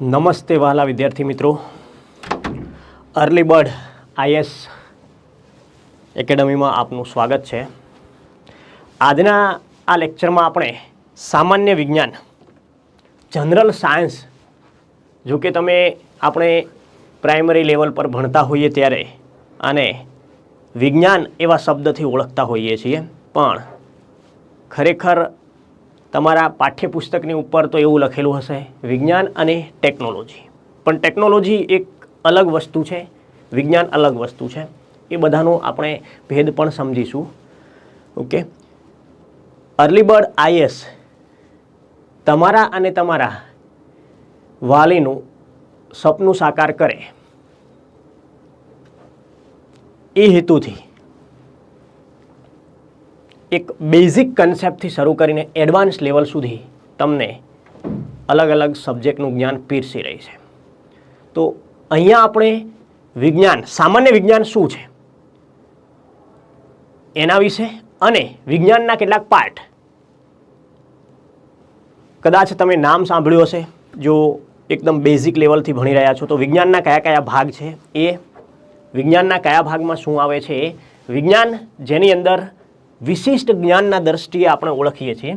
નમસ્તે વહાલા વિદ્યાર્થી મિત્રો. અર્લી બર્ડ આઈએસ એકેડમીમાં આપનું સ્વાગત છે. આજના આ લેક્ચરમાં આપણે સામાન્ય વિજ્ઞાન, જનરલ સાયન્સ, જો કે તમે આપણે પ્રાઇમરી લેવલ પર ભણતા હોઈએ ત્યારે અને વિજ્ઞાન એવા શબ્દથી ઓળખતા હોઈએ છીએ. પણ ખરેખર તમારા પાઠ્યપુસ્તકની ઉપર તો એવું લખેલું હશે, વિજ્ઞાન અને ટેકનોલોજી. પણ ટેકનોલોજી એક અલગ વસ્તુ છે, વિજ્ઞાન અલગ વસ્તુ છે. એ બધાનો આપણે ભેદ પણ સમજીશું. ઓકે? અર્લી બર્ડ આઈએસ તમારા અને તમારા વાલીનું સપનું સાકાર કરે. એ હેતુથી એક બેઝિક કન્સેપ્ટથી શરૂ કરીને એડવાન્સ લેવલ સુધી તમને અલગ અલગ સબ્જેક્ટનું જ્ઞાન પીરસી રહી છે. તો અહીંયા આપણે વિજ્ઞાન, સામાન્ય વિજ્ઞાન શું છે? એના વિશે અને વિજ્ઞાનના કેટલાક પાર્ટ કદાચ તમે નામ સાંભળ્યું હશે, જો એકદમ બેઝિક લેવલથી ભણી રહ્યા છો, તો વિજ્ઞાનના કયા કયા ભાગ છે? એ વિજ્ઞાનના કયા ભાગમાં શું આવે છે? એ વિજ્ઞાન જેની અંદર વિશિષ્ટ જ્ઞાનના દ્રષ્ટિએ આપણે ઓળખીએ છીએ.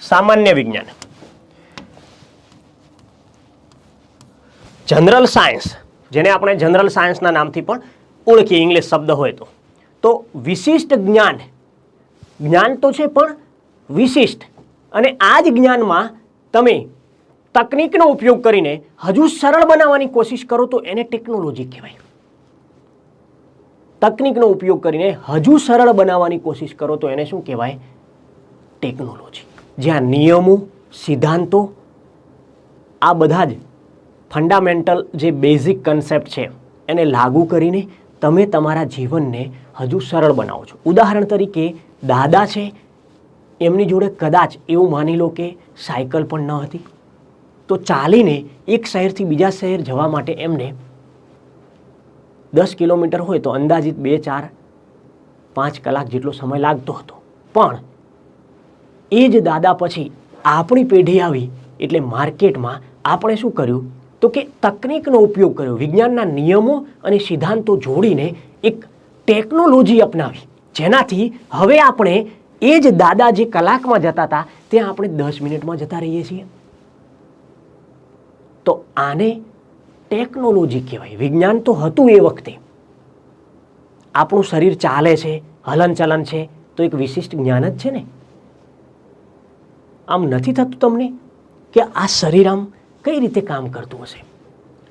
સામાન્ય વિજ્ઞાન. જનરલ સાયન્સ, જેને આપણે જનરલ સાયન્સના નામથી પણ ઓળખીએ, ઇંગ્લિશ શબ્દ હોય તો. તો વિશિષ્ટ જ્ઞાન જ્ઞાન તો છે પણ વિશિષ્ટ. અને આ જ જ્ઞાનમાં તમે તકનિકનો ઉપયોગ કરીને હજુ સરળ બનાવવાની કોશિશ કરો તો એને ટેકનોલોજી કહેવાય. તકનિકનો ઉપયોગ કરીને હજુ સરળ બનાવવાની કોશિશ કરો તો એને શું કહેવાય? ટેકનોલોજી જ્યાં નિયમો, સિદ્ધાંતો, આ બધા જ ફંડામેન્ટલ જે બેઝિક કન્સેપ્ટ છે, એને લાગુ કરીને તમે તમારા જીવનને હજુ સરળ બનાવો છો. ઉદાહરણ તરીકે દાદા છે એમની જોડે કદાચ એવું માની લો કે સાયકલ પણ ન હતી. તો ચાલીને એક શહેરથી બીજા શહેર જવા માટે એમને દસ કિલોમીટર હોય તો અંદાજિત બે, ચાર, પાંચ કલાક જેટલો સમય લાગતો હતો. પણ એ જ દાદા પછી આપણી પેઢી આવી એટલે માર્કેટમાં આપણે શું કર્યું? તો કે તકનિકનો ઉપયોગ કર્યો, વિજ્ઞાનના નિયમો અને સિદ્ધાંતો જોડીને એક ટેકનોલોજી અપનાવી. જેનાથી હવે આપણે એ જ દાદા જે કલાકમાં જતા હતા, ત્યાં આપણે દસ મિનિટમાં જતા રહીએ છીએ. તો આને ટેકનોલોજી કહેવાય. વિજ્ઞાન તો હતું એ વખતે. આપણું શરીર ચાલે છે, હલનચલન છે, તો એક વિશિષ્ટ જ્ઞાન જ છે ને. આમ નથી થતું તમને કે આ શરીર આમ કઈ રીતે કામ કરતું હશે?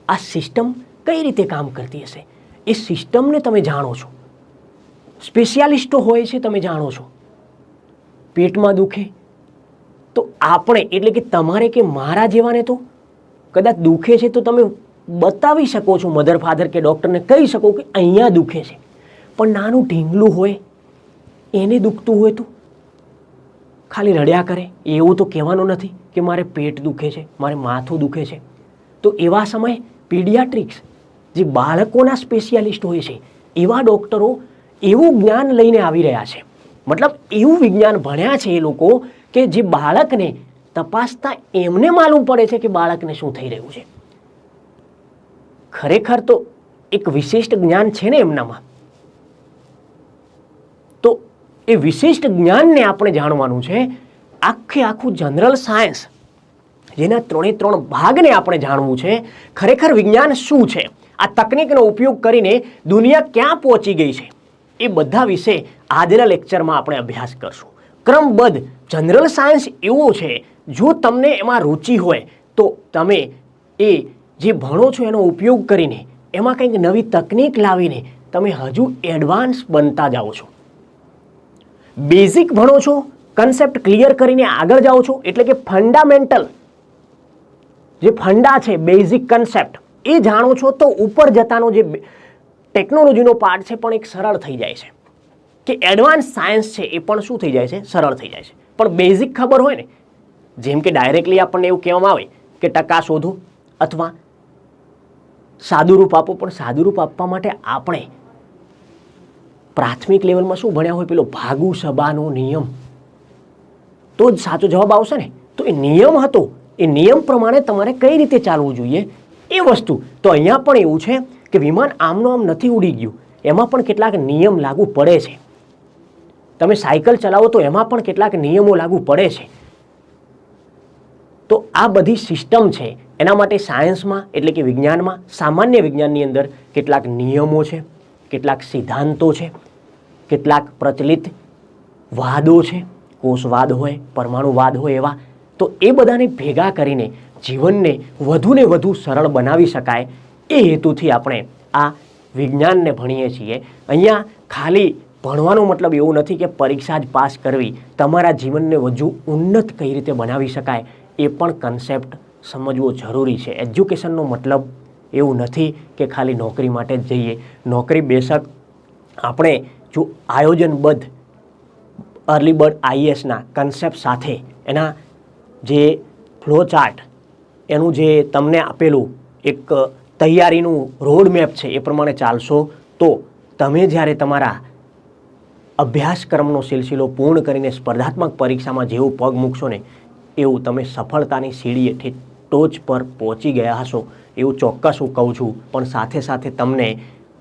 આ સિસ્ટમ કઈ રીતે કામ કરતી હશે? એ સિસ્ટમને તમે જાણો છો. સ્પેશિયાલિસ્ટો હોય છે, તમે જાણો છો. પેટમાં દુખે? તો આપણે, એટલે કે તમારે કે મારા જેવાને તો? કદાચ દુખે છે તો તમે બતાવી શકો છો મધર ફાધર કે ડૉક્ટરને કહી શકો કે અહીંયા દુખે છે. પણ નાનું ઢીંગલું હોય, એને દુખતું હોય તો? ખાલી રડ્યા કરે, એવું તો કહેવાનું નથી કે મારે પેટ દુખે છે, મારે માથું દુખે છે. તો એવા સમયે પીડિયાટ્રિક્સ જે બાળકોના સ્પેશિયાલિસ્ટ હોય છે, એવા ડૉક્ટરો એવું જ્ઞાન લઈને આવી રહ્યા છે. મતલબ એવું વિજ્ઞાન ભણ્યા છે એ લોકો કે જે બાળકને તપાસતા એમને માલુમ પડે છે કે બાળકને શું થઈ રહ્યું છે. ખરેખર તો એક વિશિષ્ટ જ્ઞાન છે ને એમનામાં. તો એ વિશિષ્ટ જ્ઞાનને આપણે જાણવાનું છે આખે આખું જનરલ સાયન્સ જેના ત્રણે ત્રણ ભાગને આપણે જાણવું છે, ખરેખર વિજ્ઞાન શું છે? આ તકનિકનો ઉપયોગ કરીને દુનિયા ક્યાં પહોંચી ગઈ છે? એ બધા વિશે આજના લેક્ચરમાં આપણે અભ્યાસ કરશું. ક્રમબદ્ધ જનરલ સાયન્સ એવો છે, જો તમને એમાં રુચિ હોય, તો તમે એ જે ભણો છો એનો ઉપયોગ કરીને, એમાં કંઈક નવી તકનીક લાવીને તમે હજુ એડવાન્સ બનતા જાઓ છો. બેઝિક ભણો છો કન્સેપ્ટ ક્લિયર કરીને આગળ જાઓ છો, એટલે કે ફંડામેન્ટલ જે ફંડા છે બેઝિક કન્સેપ્ટ એ જાણો છો તો ઉપર જતાનો જે ટેકનોલોજીનો પાર્ટ છે પણ એક સરળ થઈ જાય છે. કે એડવાન્સ સાયન્સ છે એ પણ શું થઈ જાય છે? સરળ થઈ જાય છે. પણ બેઝિક ખબર હોય ને, જેમ કે ડાયરેક્ટલી આપણને એવું કહેવામાં આવે કે ટકા શોધો અથવા સાદુરૂપ આપો, પણ સાદુરૂપ આપવા માટે આપણે પ્રાથમિક લેવલમાં શું ભણ્યા હોય? પેલો ભાગુ સભાનો નિયમ. તો જ સાચો જવાબ આવશે ને. તો એ નિયમ હતો. એ નિયમ પ્રમાણે તમારે કઈ રીતે ચાલવું જોઈએ? એ વસ્તુ. તો અહીંયા પણ એવું છે કે વિમાન આમનો આમ નથી ઉડી ગયું, એમાં પણ કેટલાક નિયમ લાગુ પડે છે. તમે સાયકલ ચલાવો તો એમાં પણ કેટલાક નિયમો લાગુ પડે છે. તો આ બધી સિસ્ટમ છે, એના માટે સાયન્સમાં એટલે કે વિજ્ઞાનમાં, સામાન્ય વિજ્ઞાનની અંદર કેટલાક નિયમો છે, કેટલાક સિદ્ધાંતો છે, કેટલાક પ્રચલિત વાદો છે, કોષવાદ હોય, પરમાણુવાદ હોય એવા. તો એ બધાને ભેગા કરીને જીવનને વધુને વધુ સરળ બનાવી શકાય એ હેતુથી આપણે આ વિજ્ઞાનને ભણીએ છીએ. અહીંયા ખાલી ભણવાનો મતલબ એવું નથી કે પરીક્ષા જ પાસ કરવી. તમારા જીવનને વધુ ઉન્નત કઈ રીતે બનાવી શકાય એ પણ કન્સેપ્ટ સમજવો જરૂરી છે. એજ્યુકેશનનો મતલબ એવું નથી કે ખાલી નોકરી માટે જ જઈએ. નોકરી બેશક આપણે જો આયોજનબદ્ધ અર્લી બર્ડ આઈએસના કન્સેપ્ટ સાથે એના જે ફ્લો ચાર્ટ એનું જે તમને આપેલું એક તૈયારીનું રોડ મેપ છે એ પ્રમાણે ચાલશો તો તમે જ્યારે તમારા અભ્યાસક્રમનો સિલસિલો પૂર્ણ કરીને સ્પર્ધાત્મક પરીક્ષામાં જેવું પગ મૂકશો ને, એવું તમે સફળતાની સીડી ઠેઠ ટોચ પર પહોંચી ગયા હશો, એવું ચોક્કસ હું કહું છું. પણ સાથે સાથે તમને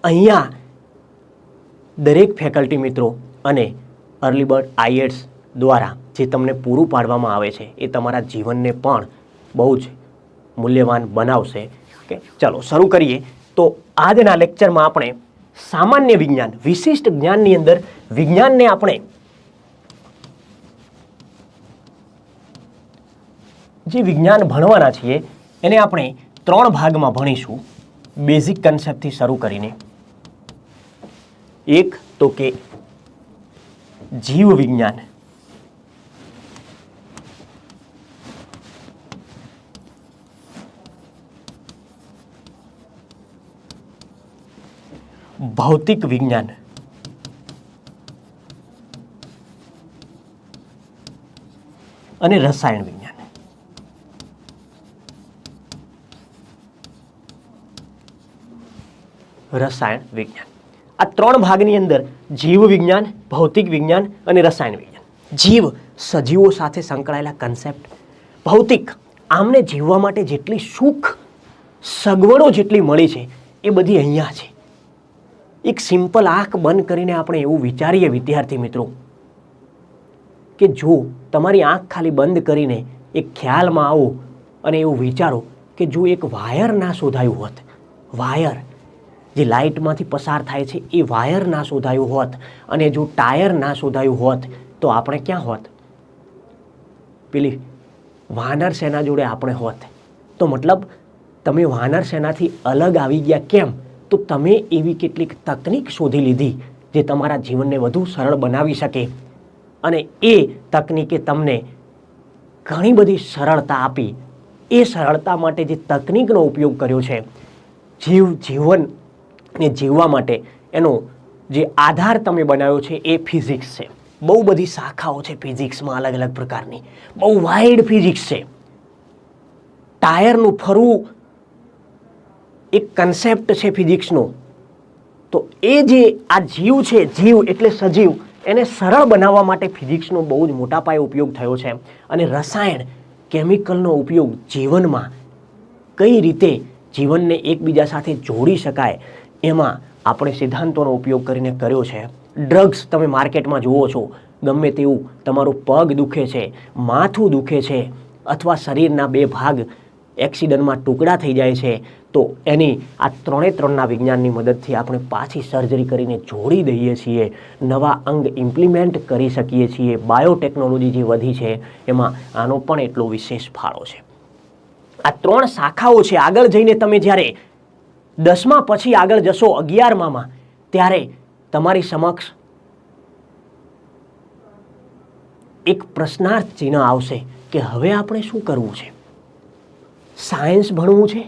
અહીંયા દરેક ફેકલ્ટી મિત્રો અને અર્લી બર્ડ આઈએટ્સ દ્વારા જે તમને પૂરું પાડવામાં આવે છે, એ તમારા જીવનને પણ બહુ જ મૂલ્યવાન બનાવશે. કે ચલો શરૂ કરીએ. તો આજના લેક્ચરમાં આપણે સામાન્ય વિજ્ઞાન, વિશિષ્ટ જ્ઞાનની અંદર વિજ્ઞાનને આપણે જે વિજ્ઞાન ભણવાના છીએ, એને આપણે ત્રણ ભાગમાં ભણીશું. બેઝિક કન્સેપ્ટથી શરૂ કરીને. એક તો કે જીવ વિજ્ઞાન ભૌતિક વિજ્ઞાન. અને રસાયણ વિજ્ઞાન. રસાયણ વિજ્ઞાન. આ ત્રણ ભાગની અંદર જીવ વિજ્ઞાન, ભૌતિક વિજ્ઞાન અને રસાયણ વિજ્ઞાન. જીવ સજીવો સાથે સંકળાયેલા કન્સેપ્ટ ભૌતિક આમને જીવવા માટે જેટલી સુખ, સગવડો જેટલી મળી છે, એ બધી અહીંયા છે. એક સિમ્પલ આંખ બંધ કરીને આપણે એવું વિચારીએ વિદ્યાર્થી મિત્રો, કે જો તમારી આંખ ખાલી બંધ કરીને એક ખ્યાલમાં આવો અને એવું વિચારો કે જો એક વાયર ના શોધાયું હોત, વાયર જે લાઇટમાંથી પસાર થાય છે એ વાયર ના શોધાયું હોત અને જો ટાયર ના શોધાયું હોત, તો આપણે ક્યાં હોત? પેલી વાનર સેના જોડે આપણે હોત. તો મતલબ તમે વાનર સેનાથી અલગ આવી ગયા કેમ? તો તમે એવી કેટલીક તકનીક શોધી લીધી જે તમારા જીવનને વધુ સરળ બનાવી શકે. અને એ તકનીકે તમને ઘણી બધી સરળતા આપી. એ સરળતા માટે જે તકનીકનો ઉપયોગ કર્યો છે, જીવ જીવનને જીવવા માટે એનો જે આધાર તમે બનાવ્યો છે એ ફિઝિક્સ છે. બહુ બધી શાખાઓ છે ફિઝિક્સમાં અલગ અલગ પ્રકારની. બહુ વાઇડ ફિઝિક્સ છે. ટાયરનું ફરવું એક કન્સેપ્ટ છે ફિઝિક્સનો તો એ જે આ જીવ છે, જીવ એટલે સજીવ, એને સરળ બનાવવા માટે ફિઝિક્સનો બહુ જ મોટા પાયે ઉપયોગ થયો છે. અને રસાયણ કેમિકલનો ઉપયોગ જીવનમાં કઈ રીતે જીવનને એકબીજા સાથે જોડી શકાય, એમાં આપણે સિદ્ધાંતોનો ઉપયોગ કરીને કર્યો છે. ડ્રગ્સ તમે માર્કેટમાં જુઓ છો, ગમે તેવું તમારું પગ દુખે છે, માથું દુખે છે, અથવા શરીરના બે ભાગ એક્સિડન્ટમાં ટુકડા થઈ જાય છે તો એની આ ત્રણે ત્રણના વિજ્ઞાનની મદદથી આપણે પાછી સર્જરી કરીને જોડી દઈએ છીએ, નવા અંગ ઇમ્પ્લિમેન્ટ કરી શકીએ છીએ બાયોટેકનોલોજી જે વધી છે એમાં આનો પણ એટલો વિશેષ ફાળો છે. આ ત્રણ શાખાઓ છે, આગળ જઈને તમે જ્યારે દસમા પછી આગળ જશો, અગિયારમામાં, ત્યારે તમારી સમક્ષ એક પ્રશ્નાર્થ ચિહ્ન આવશે કે હવે આપણે શું કરવું છે? સાયન્સ ભણવું છે?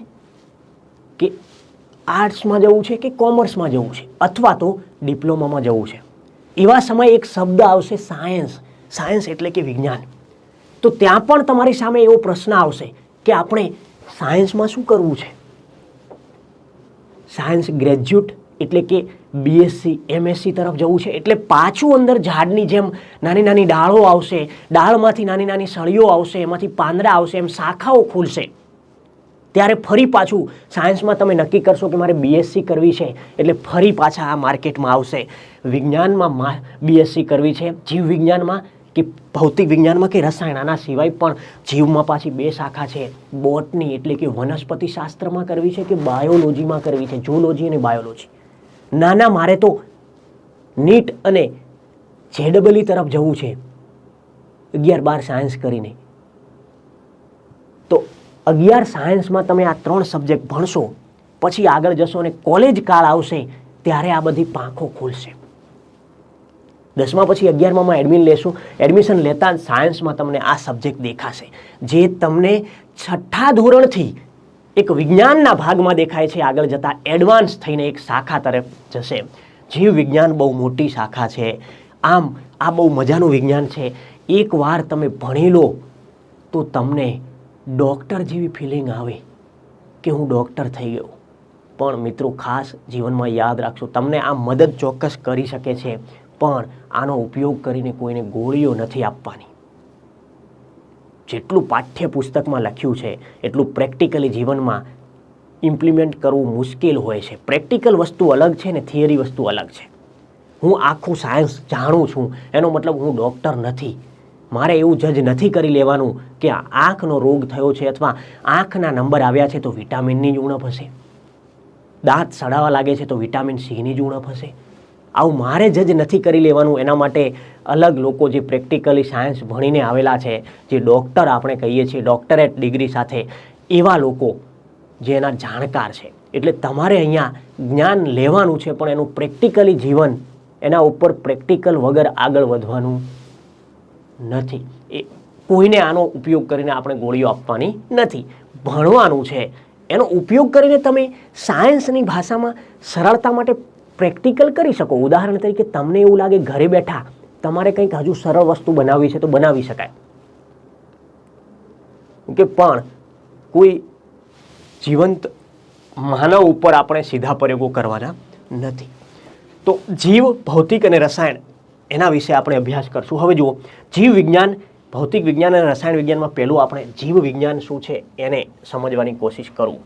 કે આર્ટ્સમાં જવું છે કે કોમર્સમાં જવું છે? અથવા તો ડિપ્લોમામાં જવું છે. એવા સમયે એક શબ્દ આવશે સાયન્સ. સાયન્સ એટલે કે વિજ્ઞાન. તો ત્યાં પણ તમારી સામે એવો પ્રશ્ન આવશે કે આપણે સાયન્સમાં શું કરવું છે? સાયન્સ ગ્રેજ્યુએટ એટલે કે બીએસસી એમએસસી તરફ જવું છે. એટલે પાછું અંદર ઝાડની જેમ નાની નાની ડાળો આવશે, ડાળમાંથી નાની નાની સળીઓ આવશે, એમાંથી પાંદડા આવશે, એમ શાખાઓ ખુલશે. ત્યારે ફરી પાછું સાયન્સમાં તમે નક્કી કરશો કે મારે બીએસસી કરવી છે, એટલે ફરી પાછા આ માર્કેટમાં આવશે. વિજ્ઞાનમાં મા બીએસસી કરવી છે, જીવ વિજ્ઞાનમાં કે ભૌતિક વિજ્ઞાનમાં કે રસાયણ, આના સિવાય પણ જીવમાં પાછી બે શાખા છે. બોટની એટલે કે વનસ્પતિ શાસ્ત્રમાં કરવી છે કે બાયોલોજીમાં કરવી છે, જુઓલોજી અને બાયોલોજી. નાના, મારે તો નીટ અને જેડબલી તરફ જવું છે. અગિયાર બાર સાયન્સ કરીને. તો અગિયાર સાયન્સમાં તમે આ ત્રણ સબ્જેક્ટ ભણશો, પછી આગળ જશો અને કોલેજ કાળ આવશે, ત્યારે આ બધી પાંખો ખુલશે. દસમા પછી અગિયારમાં એડમિન લેશું. એડમિશન લેતા સાયન્સમાં તમને આ સબ્જેક્ટ દેખાશે, જે તમને છઠ્ઠા ધોરણથી એક વિજ્ઞાનના ભાગમાં દેખાય છે. આગળ જતાં એડવાન્સ થઈને એક શાખા તરફ જશે. જીવ વિજ્ઞાન બહુ મોટી શાખા છે. આમ, આ બહુ મજાનું વિજ્ઞાન છે. એકવાર તમે ભણી લો, તો તમને ડૉક્ટર જેવી ફિલિંગ આવે કે હું ડૉક્ટર થઈ ગયો. પણ મિત્રો, ખાસ જીવનમાં યાદ રાખશો તમને આ મદદ ચોક્કસ કરી શકે છે, પણ આનો ઉપયોગ કરીને કોઈને ગોળીઓ નથી આપવાની. જેટલું પાઠ્યપુસ્તકમાં લખ્યું છે, એટલું પ્રેક્ટિકલી જીવનમાં ઇમ્પ્લિમેન્ટ કરવું મુશ્કેલ હોય છે. પ્રેક્ટિકલ વસ્તુ અલગ છે ને થિયરી વસ્તુ અલગ છે. હું આખું સાયન્સ જાણું છું, એનો મતલબ હું ડૉક્ટર નથી. મારે એવું જજ નથી કરી લેવાનું કે આંખનો રોગ થયો છે અથવા આંખના નંબર આવ્યા છે તો વિટામિનની જ ઉણપ હશે. દાંત સડાવા લાગે છે તો વિટામિન સીની જ ઉણપ હશે. આવું મારે જજ નથી કરી લેવાનું. એના માટે અલગ લોકો જે પ્રેક્ટિકલી સાયન્સ ભણીને આવેલા છે, જે ડૉક્ટર આપણે કહીએ છીએ, ડૉક્ટરેટ ડિગ્રી સાથે, એવા લોકો જે એના જાણકાર છે. એટલે તમારે અહીંયા જ્ઞાન લેવાનું છે, પણ એનું પ્રેક્ટિકલી જીવન એના ઉપર પ્રેક્ટિકલ વગર આગળ વધવાનું નથી. એ કોઈને આનો ઉપયોગ કરીને આપણે ગોળીઓ આપવાની નથી. ભણવાનું છે. એનો ઉપયોગ કરીને તમે સાયન્સની ભાષામાં સરળતા માટે પ્રેક્ટિકલ કરી શકો. ઉદાહરણ તરીકે, તમને એવું લાગે ઘરે બેઠા તમારે કંઈક હજુ સરળ વસ્તુ બનાવવી છે તો બનાવી શકાય. કે પણ કોઈ જીવંત માનવ ઉપર આપણે સીધા પ્રયોગો કરવાના નથી. તો જીવ ભૌતિક અને રસાયણ એના વિશે આપણે અભ્યાસ કરશું. હવે જુઓ, જીવ વિજ્ઞાન, ભૌતિક વિજ્ઞાન અને રસાયણ વિજ્ઞાનમાં પહેલું આપણે જીવ વિજ્ઞાન શું છે એને સમજવાની કોશિશ કરવું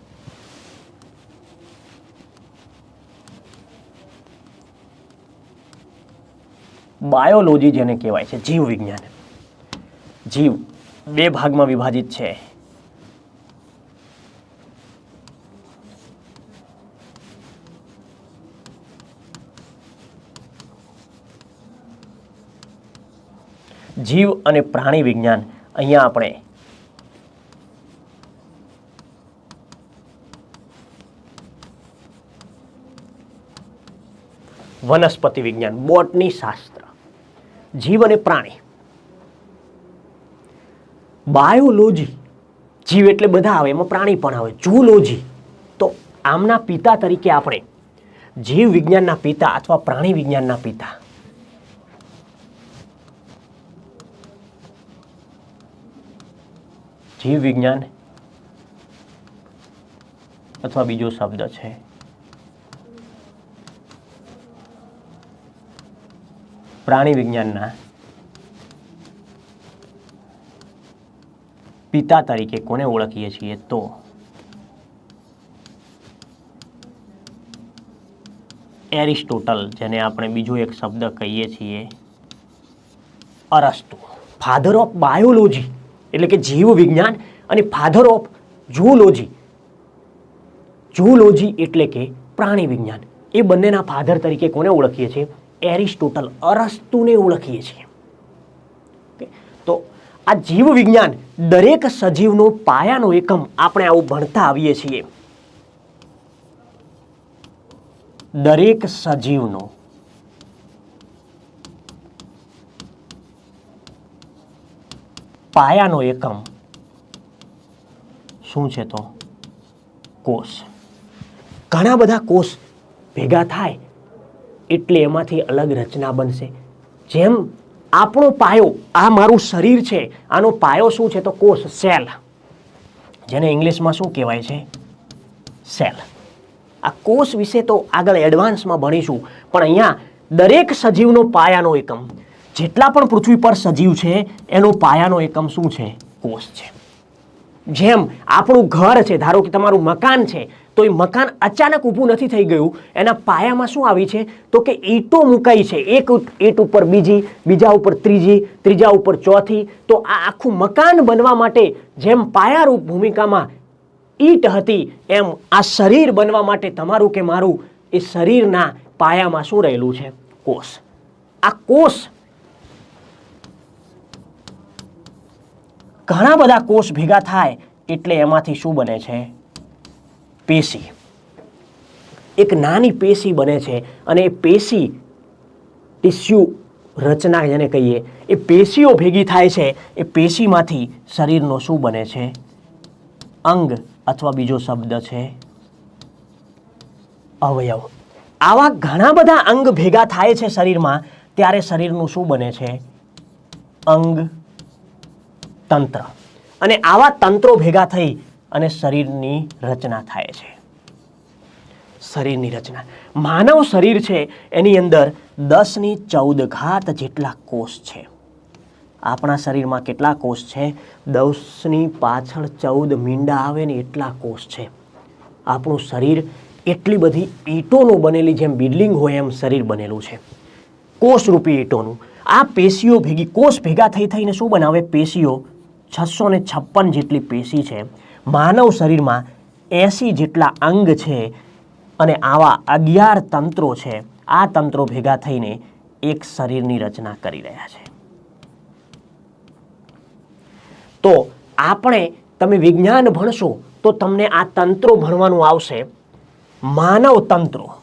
બાયોલોજી જેને કહેવાય છે, જીવ વિજ્ઞાન. જીવ બે ભાગમાં વિભાજિત છે. જીવ અને પ્રાણી વિજ્ઞાન. અહીંયા આપણે વનસ્પતિ વિજ્ઞાન, બોટની શાસ્ત્ર, જીવ અને પ્રાણી. બાયોલોજી, જીવ એટલે બધા આવે, એમાં પ્રાણી પણ આવે. જુલોજી તો આમના પિતા તરીકે આપણે જીવ વિજ્ઞાનના પિતા અથવા પ્રાણી વિજ્ઞાનના પિતા. જીવ વિજ્ઞાન અથવા બીજો શબ્દ છે. પ્રાણી વિજ્ઞાનના પિતા તરીકે કોને ઓળખીએ છીએ તો? એરિસ્ટોટલ, જેને આપણે બીજો એક શબ્દ કહીએ છીએ, અરસ્તુ. ફાધર ઓફ બાયોલોજી એટલે કે જીવ વિજ્ઞાન અને ફાધર ઓફ ઝૂલોજી ઝૂલોજી એટલે કે પ્રાણી વિજ્ઞાન એ બંનેના ફાધર તરીકે કોને ઓળખીએ છીએ? એરિસ્ટોટલ અરસ્તુને ઓળખીએ છીએ. તો આ જીવ વિજ્ઞાન દરેક સજીવનો પાયાનો એકમ આપણે આવું ભણતા આવીએ છીએ. દરેક સજીવનો પાયાનો એકમ શું છે તો? કોષ. ઘણા બધા કોષ ભેગા થાય એટલે એમાંથી અલગ રચના બનશે. જેમ આપણો પાયો, આ મારું શરીર છે, આનો પાયો શું છે તો કોષ, સેલ. જેને ઇંગ્લિશમાં શું કહેવાય છે? સેલ. આ કોષ વિશે તો આગળ એડવાન્સમાં ભણીશું, પણ અહીંયા દરેક સજીવનો પાયાનો એકમ. જેટલા પણ પૃથ્વી પર સજીવ છે, એનો પાયાનો એકમ શું છે? કોષ છે. જેમ આપણું ઘર છે, ધારો કે તમારું મકાન છે, તો એ મકાન અચાનક ઊભું નથી થઈ ગયું, એના પાયામાં શું આવી છે? તો કે ઈંટો મુકાઈ છે, એક ઈંટ ઉપર બીજી, બીજા ઉપર ત્રીજી, ત્રીજા ઉપર ચોથી, તો આ આખું મકાન બનવા માટે જેમ પાયારૂપ ભૂમિકામાં ઈંટ હતી, એમ આ શરીર બનવા માટે તમારું કે મારું, એ શરીરના પાયામાં શું રહેલું છે? કોષ. આ કોષ ઘણા બધા કોષ ભેગા થાય એટલે એમાંથી શું બને છે? પેશી. એક નાની પેશી બને છે અને એ પેશી ટીસ્યુ રચના જેને કહીએ, એ પેશીઓ ભેગી થાય છે, એ પેશીમાંથી શરીરનો શું બને છે? અંગ અથવા બીજો શબ્દ છે અવયવ. આવા ઘણા બધા અંગ ભેગા થાય છે શરીરમાં, ત્યારે શરીરનું શું બને છે? અંગ તંત્ર. અને આવા તંત્રો ભેગા થઈ અને શરીરની રચના થાય છે. શરીરની રચના. માનવ શરીર છે, એની અંદર દસની ચૌદ ઘાત જેટલા કોષ છે. આપણા શરીરમાં કેટલા કોષ છે? દસની પાછળ ચૌદ મીંડા આવે ને એટલા કોષ છે. આપણું શરીર એટલી બધી ઈંટોનું બનેલી જેમ બિલ્ડિંગ હોય એમ શરીર બનેલું છે. કોષરૂપી ઈંટોનું. આ પેશીઓ ભેગી, કોષ ભેગા થઈ થઈને શું બનાવે? પેશીઓ છસો ને છપ્પન જેટલી પેશી છે. માનવ શરીરમાં એંસી જેટલા અંગ છે અને આવા અગિયાર તંત્રો છે. આ તંત્રો ભેગા થઈને એક શરીરની રચના કરી રહ્યા છે. તો આપણે તમે વિજ્ઞાન ભણશો તો તમને આ તંત્રો ભણવાનું આવશે. માનવ તંત્રો.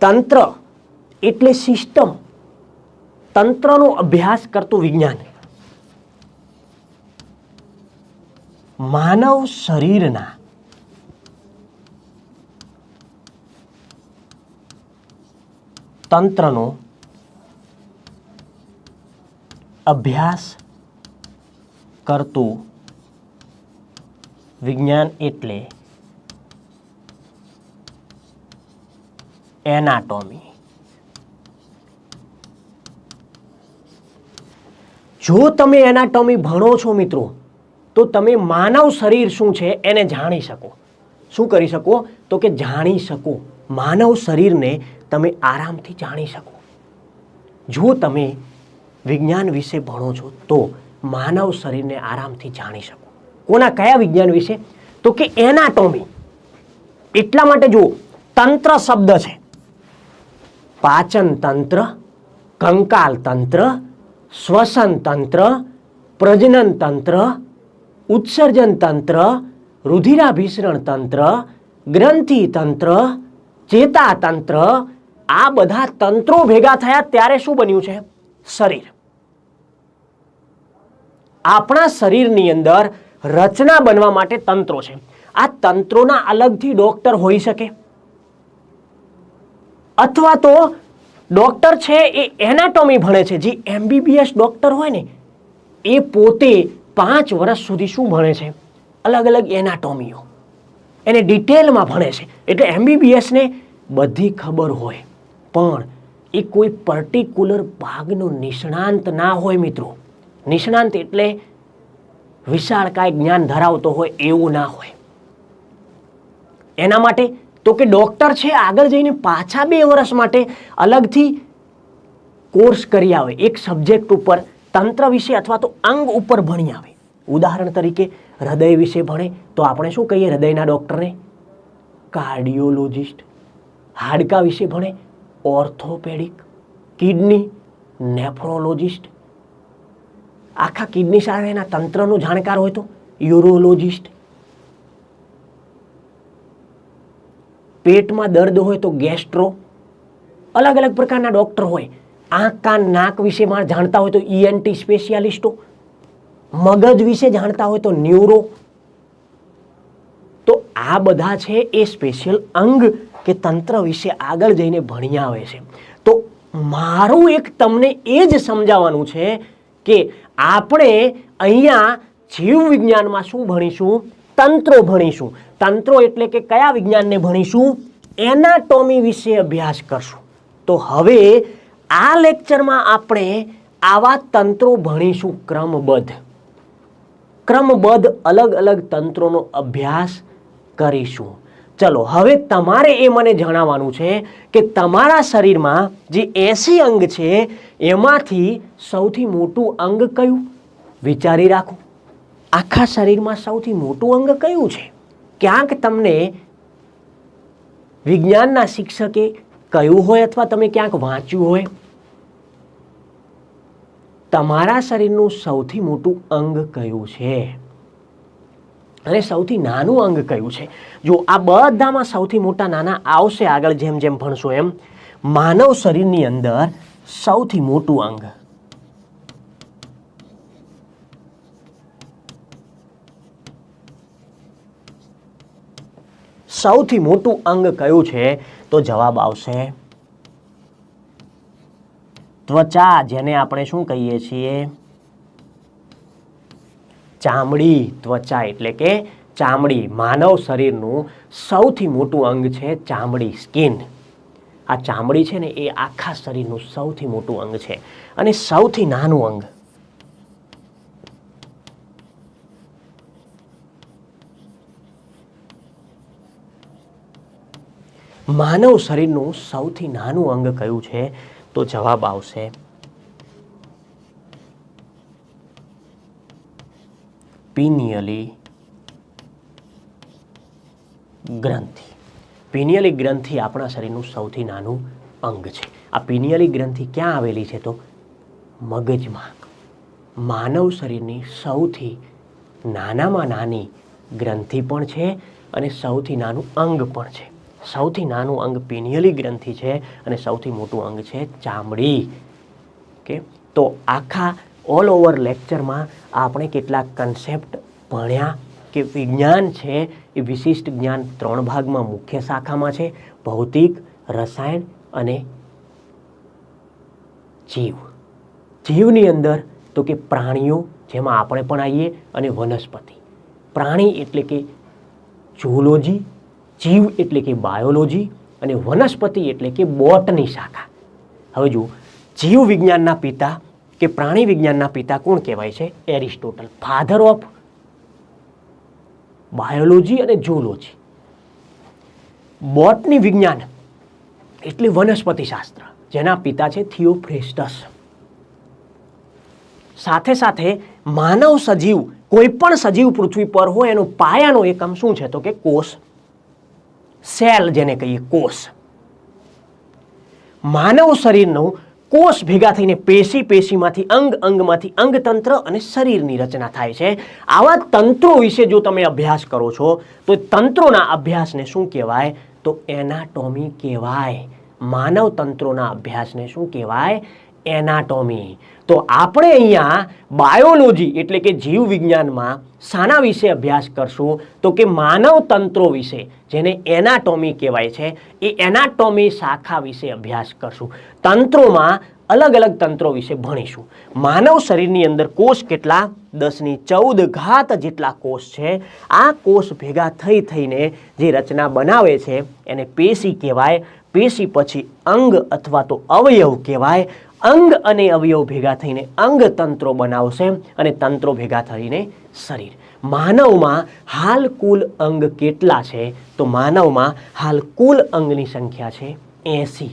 તંત્ર એટલે સિસ્ટમ. તંત્રનો અભ્યાસ કરતું વિજ્ઞાન. માનવ શરીરના તંત્રનો અભ્યાસ કરતું વિજ્ઞાન એટલે એનાટોમી. જો તમે એનાટોમી ભણો છો મિત્રો તો તમે માનવ શરીર શું છે એને જાણી શકો. શું કરી શકો? તો કે જાણી શકો. માનવ શરીરને તમે આરામથી જાણી શકો. જો તમે વિજ્ઞાન વિશે ભણો છો, તો માનવ શરીરને આરામથી જાણી શકો. કોના કયા વિજ્ઞાન વિશે? તો કે એનાટોમી. એટલા માટે જુઓ, તંત્ર શબ્દ છે. પાચન તંત્ર, કંકાલ તંત્ર, શ્વસન તંત્ર, પ્રજનન તંત્ર ઉત્સર્જન તંત્ર, રુધિરાભિસરણ તંત્ર, ગ્રંથિ તંત્ર, ચેતા તંત્ર, આ બધા તંત્રો ભેગા થયા ત્યારે શું બન્યું છે? શરીર. આપણા શરીરની અંદર રચના બનવા માટે તંત્રો છે. આ તંત્રોના અલગથી ડોક્ટર હોઈ શકે. અથવા તો ડોક્ટર છે એ એનાટોમી ભણે છે. જે એમબીબીએસ ડોક્ટર હોય ને, એ પોતે પાંચ વર્ષ સુધી શું ભણે છે? અલગ અલગ એનાટોમીઓ. એને ડિટેલમાં ભણે છે. એટલે એમબીબીએસને બધી ખબર હોય. પણ એ કોઈ પર્ટિક્યુલર ભાગનો નિષ્ણાંત ના હોય મિત્રો. નિષ્ણાંત એટલે વિશાળ કાંઈ જ્ઞાન ધરાવતો હોય એવું ના હોય. એના માટે તો કે ડૉક્ટર છે આગળ જઈને પાછા બે વર્ષ માટે અલગથી કોર્સ કરી આવે એક સબ્જેક્ટ ઉપર. તંત્ર વિશે અથવા તો અંગ ઉપર ભણી આવે. ઉદાહરણ તરીકે, હૃદય વિશે ભણે, તો આપણે શું કહીએ? હૃદયના ડૉક્ટરને, કાર્ડિયોલોજિસ્ટ. હાડકા વિશે ભણે, ઓર્થોપેડિક. Kidney, nephrologist. આખા કિડની સાથેના તંત્રનો જાણકાર હોય તો, યુરોલોજિસ્ટ. પેટમાં દર્દ હોય તો ગેસ્ટ્રો. અલગ અલગ પ્રકારના ડૉક્ટર હોય. આંખ કાન નાક મારે જાણતા હોય તો ઈએનટી સ્પેશિયાલિસ્ટો મગજ વિશે જાણતા હોય તો ન્યુરો. તો આ બધા છે એ સ્પેશિયલ અંગ કે તંત્ર વિશે આગળ જઈને ભણી આવે છે. તો મારું એક તમને એ જ સમજાવવાનું છે કે આપણે અહીંયા જીવ વિજ્ઞાનમાં શું ભણીશું? તંત્રો ભણીશું. તંત્રો એટલે કે કયા વિજ્ઞાનને ભણીશું? એનાટોમી વિશે અભ્યાસ કરશું. તો હવે આ લેક્ચરમાં આપણે આવા તંત્રો ભણીશું ક્રમબદ્ધ. ક્રમબદ્ધ અલગ અલગ તંત્રોનો અભ્યાસ કરીશું. ચલો, હવે તમારે એ મને જણાવવાનું છે કે તમારા શરીરમાં જે એસી અંગ છે, એમાંથી સૌથી મોટું અંગ કયું? વિચારી રાખો. આખા શરીરમાં સૌથી મોટું અંગ કયું છે? ક્યાંક તમને વિજ્ઞાનના શિક્ષકે કહ્યું હોય અથવા તમે ક્યાંક વાંચ્યું હોય. તમારા શરીરનું સૌથી મોટું અંગ કયું છે? અને સૌથી નાનું અંગ કયું છે? જો આ બધામાં સૌથી મોટા નાના આવશે આગળ જેમ જેમ ભણશો એમ, માનવ શરીરની અંદર સૌથી મોટું અંગ. સૌથી મોટું અંગ કયું છે? તો જવાબ આવશે ત્વચા, જેને આપણે શું કહીએ છીએ? ચામડી ત્વચા, એટલે કે ચામડી. માનવ શરીરનું સૌથી મોટું અંગ છે ચામડી સ્કિન. આ ચામડી છે ને, એ આખા શરીરનું સૌથી મોટું અંગ છે અને સૌથી નાનું અંગ. માનવ શરીરનું સૌથી નાનું અંગ કયું છે? તો જવાબ આવશે. પિનિયલી ગ્રંથિ. પિનિયલી ગ્રંથિ આપણા શરીરનું સૌથી નાનું અંગ છે. આ પિનિયલી ગ્રંથિ ક્યાં આવેલી છે તો? મગજમાં. માનવ શરીરની સૌથી નાનામાં નાની ગ્રંથિ પણ છે અને સૌથી નાનું અંગ પણ છે. સૌથી નાનું અંગ પિનિયલી ગ્રંથિ છે અને સૌથી મોટું અંગ છે ચામડી. કે તો આખા ઓલ ઓવર લેક્ચરમાં આપણે કેટલાક કન્સેપ્ટ ભણ્યા કે વિજ્ઞાન છે એ વિશિષ્ટ જ્ઞાન ત્રણ ભાગમાં મુખ્ય શાખામાં છે, ભૌતિક, રસાયણ અને જીવ. જીવની અંદર તો કે પ્રાણીઓ, જેમાં આપણે પણ આવીએ અને વનસ્પતિ. પ્રાણી એટલે કે ઝૂલોજી જીવ એટલે કે બાયોલોજી અને વનસ્પતિ એટલે કે બોટની શાખા. હવે જુઓ, જીવ વિજ્ઞાનના પિતા કે પ્રાણી વિજ્ઞાનના પિતા કોણ કહેવાય છે? એરિસ્ટોટલ. ફાધર ઓફ બાયોલોજી અને ઝૂલોજી બોટની વિજ્ઞાન એટલે વનસ્પતિ શાસ્ત્ર, જેના પિતા છે થિયોફ્રેસ્ટસ. સાથે સાથે માનવ સજીવ, કોઈ પણ સજીવ પૃથ્વી પર હોય, એનો પાયાનો એકમ શું છે? તો કે કોષ. સેલ જેને કહીએ કોષ. માનવ શરીરનું કોષ ભેગા થઈને પેશી પેશીમાંથી અંગ અંગમાંથી અંગતંત્ર અને શરીરની રચના થાય છે. આવા તંત્રો વિશે જો તમે અભ્યાસ કરો છો, તો તંત્રોના અભ્યાસને શું કહેવાય? તો એનાટોમી કહેવાય. માનવ તંત્રોના અભ્યાસને શું કહેવાય? એનાટોમી. તો આપણે અહીંયા બાયોલોજી એટલે કે જીવવિજ્ઞાનમાં શાના વિશે અભ્યાસ કરશું? તો કે માનવ તંત્રો વિશે, જેને એનાટોમી કહેવાય છે, એ એનાટોમી શાખા વિશે અભ્યાસ કરશું. તંત્રોમાં અલગ અલગ તંત્રો વિશે ભણીશું. માનવ શરીરની અંદર કોષ કેટલા? દસની ચૌદ ઘાત જેટલા કોષ છે. આ કોષ ભેગા થઈ થઈને જે રચના બનાવે છે, એને પેશી કહેવાય. પેશી પછી અંગ અથવા તો અવયવ કહેવાય. અંગ અને અવયવ ભેગા થઈને અંગતંત્રો બનાવશે અને તંત્રો ભેગા થઈને શરીર. માનવમાં હાલ કુલ અંગ કેટલા છે? તો માનવમાં હાલ કુલ અંગની સંખ્યા છે એસી.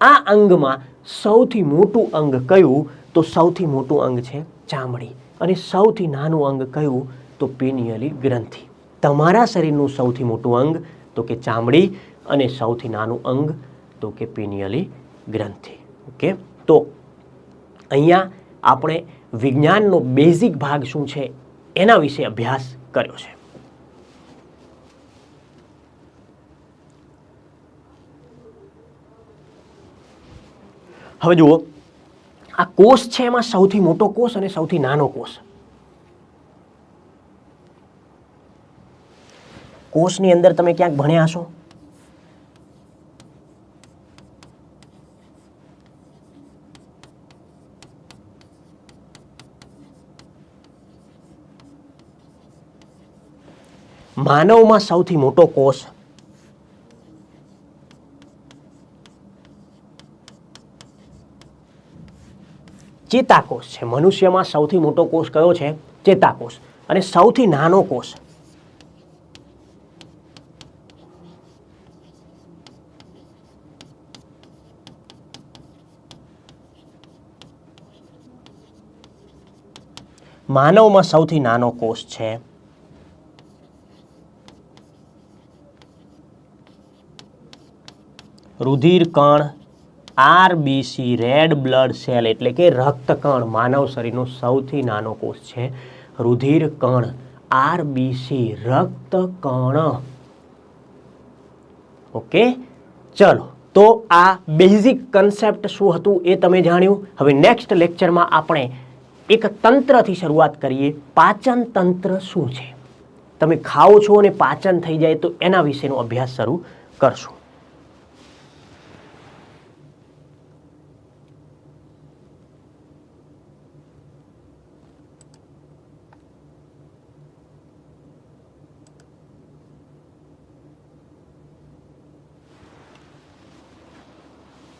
આ અંગમાં સૌથી મોટું અંગ કયું? તો સૌથી મોટું અંગ છે ચામડી. અને સૌથી નાનું અંગ કયું? તો પેનિયલી ગ્રંથિ. તમારા શરીરનું સૌથી મોટું અંગ તો કે ચામડી અને સૌથી નાનું અંગ તો કે પેનિયલી ગ્રંથિ. ઓકે? તો અહીંયા આપણે વિજ્ઞાનનો બેઝિક ભાગ શું છે એના વિશે અભ્યાસ કર્યો છે. હવે જુઓ, આ કોષ છે એમાં સૌથી મોટો કોષ અને સૌથી નાનો કોષ. કોષની અંદર તમે ક્યાંક ભણ્યા હશો? માનવમાં સૌથી મોટો કોષ. ચેતાકોષ છે. મનુષ્યમાં સૌથી મોટો કોષ કયો છે? ચેતાકોષ. અને સૌથી નાનો કોષ. માનવમાં સૌથી નાનો કોષ છે. રુધિર કણ, આરબીસી, રેડ બ્લડ સેલ એટલે કે રક્તકણ માનવ શરીરનો સૌથી નાનો કોષ છે. રુધિર કણ, આરબીસી, રક્તકણ. ઓકે? ચલો, તો આ બેઝિક કન્સેપ્ટ શું હતું એ તમે જાણ્યું? હવે નેક્સ્ટ લેક્ચરમાં આપણે એક તંત્રથી શરૂઆત કરીએ. પાચન તંત્ર શું છે? તમે ખાઓ છો અને પાચન થઈ જાય તો એના વિશેનો અભ્યાસ શરૂ કરશું.